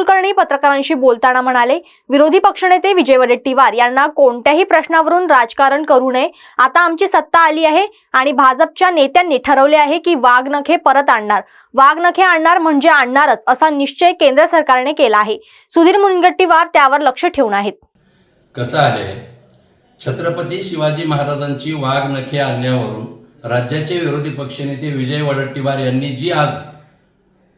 कुलकर्णी पत्रकारांशी बोलताना म्हणाले विरोधी पक्षनेते विजय वडेट्टीवार यांना कोणत्याही प्रश्नावरून राजकारण करू नये. आता आमची सत्ता आली आहे आणि भाजपच्या नेत्यांनी ठरवले आहे की वाघनखे परत आणणार. वाघनखे आणणार म्हणजे आणणारच असा निश्चय केंद्र सरकारने केला आहे. सुधीर मुनगट्टीवार त्यावर लक्ष ठेवून आहेत. कसं आहे? छत्रपती शिवाजी महाराजांची वाघ नखे आणण्यावरून राज्याचे विरोधी पक्षनेते विजय वडट्टीवार यांनी जी आज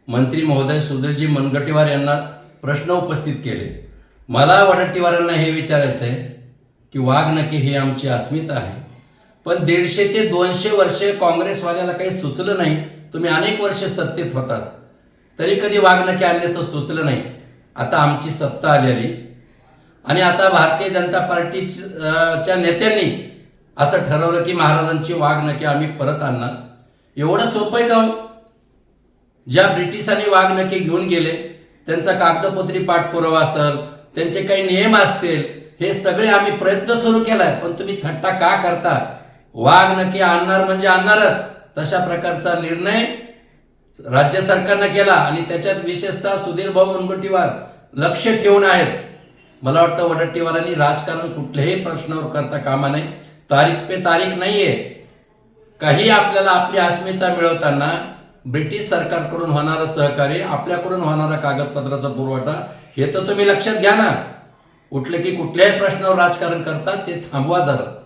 मंत्री महोदय सुधीरजी मनगटीवार यांना प्रश्न उपस्थित केले. मला वडट्टीवारांना हे विचारायचं आहे की वाघ नखे ही आमची अस्मिता आहे. पण दीडशे ते दोनशे वर्षे काँग्रेसवाल्याला काही सुचलं नाही. तुम्ही अनेक वर्षे सत्तेत होतात. तरी कधी वाघ नखे आणण्याचं सुचलं नाही. आता आमची सत्ता आलेली. आणि आता भारतीय जनता पार्टीच्या नेत्यांनी असं ठरवलं की महाराजांची वाघ नके आम्ही परत आणणार. एवढं सोपं आहे का हो? ज्या ब्रिटिशांनी वाघ घेऊन गेले त्यांचा कागदपत्री पाठपुरावा असेल त्यांचे काही नियम असतील हे सगळे आम्ही प्रयत्न सुरू केलाय पण तुम्ही थट्टा का करता? वाघ आणणार म्हणजे आणणारच तशा प्रकारचा निर्णय राज्य सरकारनं केला आणि त्याच्यात विशेषतः सुधीर भाऊ मुनगंटीवार लक्ष ठेवून आहेत. मला वाटतं वडट्टीवारांनी राजकारण कुठल्याही प्रश्नावर करता कामा नाही तारीख पे तारीख नाहीये. काही आपल्याला आपली अस्मिता मिळवताना ब्रिटिश सरकारकडून होणारं सहकार्य आपल्याकडून होणारा कागदपत्राचा पुरवठा हे तर तुम्ही लक्षात घ्या ना. उठलं की कुठल्याही प्रश्नावर राजकारण करतात ते थांबवा जरा.